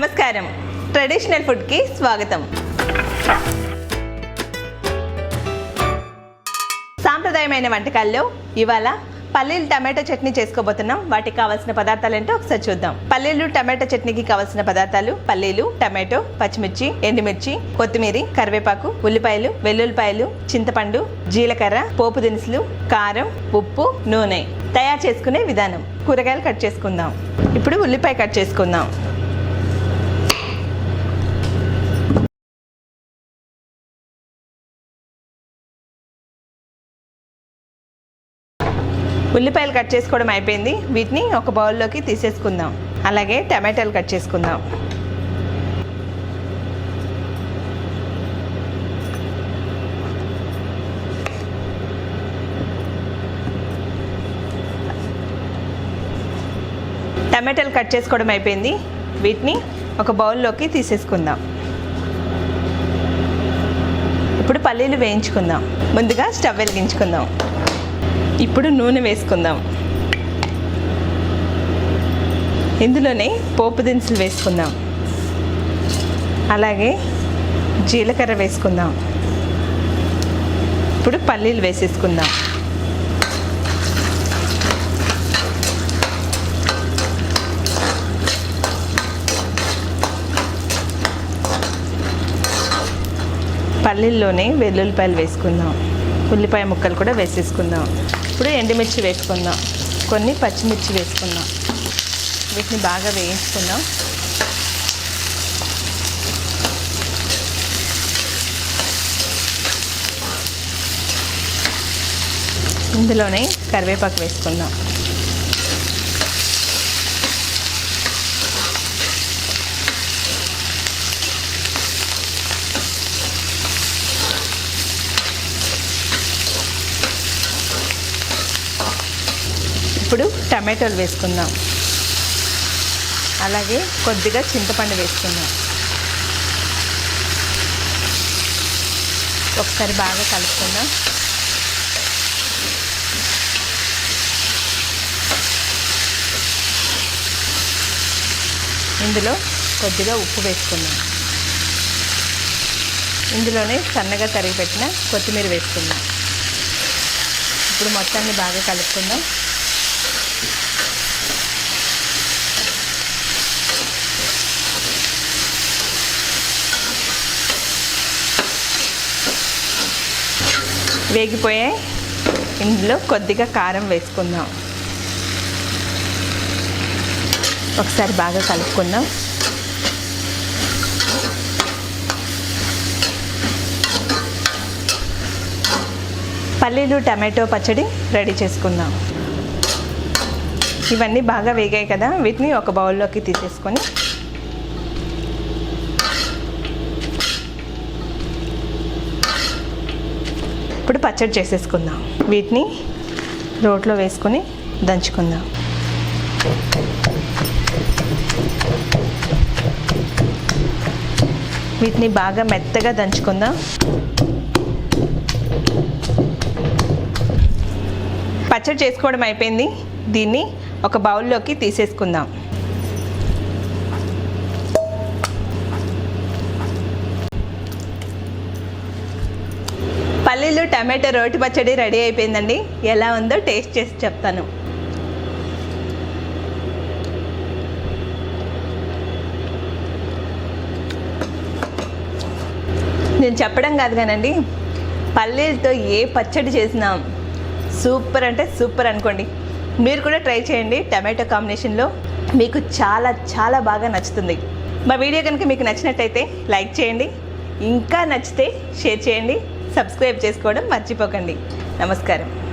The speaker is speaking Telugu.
నమస్కారం. ట్రెడిషనల్ ఫుడ్కి స్వాగతం. సాంప్రదాయమైన వంటకాల్లో ఇవాళ పల్లీలు టమాటో చట్నీ చేసుకోబోతున్నాం. వాటికి కావాల్సిన పదార్థాలు ఏంటో ఒకసారి చూద్దాం. పల్లీలు టమాటో చట్నీకి కావాల్సిన పదార్థాలు పల్లీలు టమాటో పచ్చిమిర్చి ఎండుమిర్చి కొత్తిమీర కరివేపాకు ఉల్లిపాయలు వెల్లుల్లిపాయలు చింతపండు జీలకర్ర పోపు దినుసులు కారం ఉప్పు నూనె. తయారు చేసుకునే విధానం. కూరగాయలు కట్ చేసుకుందాం. ఇప్పుడు ఉల్లిపాయ కట్ చేసుకుందాం. ఉల్లిపాయలు కట్ చేసుకోవడం అయిపోయింది. వీటిని ఒక బౌల్లోకి తీసేసుకుందాం. అలాగే టమాటాలు కట్ చేసుకుందాం. టమాటాలు కట్ చేసుకోవడం అయిపోయింది. వీటిని ఒక బౌల్లోకి తీసేసుకుందాం. ఇప్పుడు పల్లీలు వేయించుకుందాం. ముందుగా స్టవ్ వెలిగించుకుందాం. ఇప్పుడు నూనె వేసుకుందాం. ఇందులోనే పోపు దినుసులు వేసుకుందాం. అలాగే జీలకర్ర వేసుకుందాం. ఇప్పుడు పల్లీలు వేసేసుకుందాం. పల్లీల్లోనే వెల్లుల్లిపాయలు వేసుకుందాం. ఉల్లిపాయ ముక్కలు కూడా వేసేసుకుందాం. ఇప్పుడు ఎండుమిర్చి వేసుకుందాం కొన్ని పచ్చిమిర్చి వేసుకుందాం వీటిని బాగా వేయించుకుందాం ఇందులోనే కరివేపాకు వేసుకుందాం ఇప్పుడు టమాటోలు వేసుకుందాం. అలాగే కొద్దిగా చింతపండు వేసుకుందాం. ఒకసారి బాగా కలుపుకుందాం. ఇందులో కొద్దిగా ఉప్పు వేసుకుందాం. ఇందులోనే సన్నగా తరిగి పెట్టిన కొత్తిమీర వేసుకుందాం. ఇప్పుడు మొత్తాన్ని బాగా కలుపుకుందాం. వేగిపోయాయి. ఇందులో కొద్దిగా కారం వేసుకుందాం. ఒకసారి బాగా కలుపుకుందాం. పల్లీలు టమాటో పచ్చడి రెడీ చేసుకుందాం. ఇవన్నీ బాగా వేగాయి కదా వీటిని ఒక బౌల్లోకి తీసేసుకొని ఇప్పుడు పచ్చడి చేసేసుకుందాం. వీటిని రోట్లో వేసుకొని దంచుకుందాం. వీటిని బాగా మెత్తగా దంచుకుందాం. పచ్చడి చేసుకోవడం అయిపోయింది. దీన్ని ఒక బౌల్లోకి తీసేసుకుందాం. పల్లీలు టమాటో రోటి పచ్చడి రెడీ అయిపోయిందండి. ఎలా ఉందో టేస్ట్ చేసి చెప్తాను. నేను చెప్పడం కాదు కానండి పల్లీలతో ఏ పచ్చడి చేసినా సూపర్ అంటే సూపర్ అనుకోండి. మీరు కూడా ట్రై చేయండి టమాటో కాంబినేషన్లో. మీకు చాలా చాలా బాగా నచ్చుతుంది. మా వీడియో కనుక మీకు నచ్చినట్టయితే లైక్ చేయండి. ఇంకా నచ్చితే షేర్ చేయండి. సబ్స్క్రైబ్ చేసుకోవడం మర్చిపోకండి. నమస్కారం.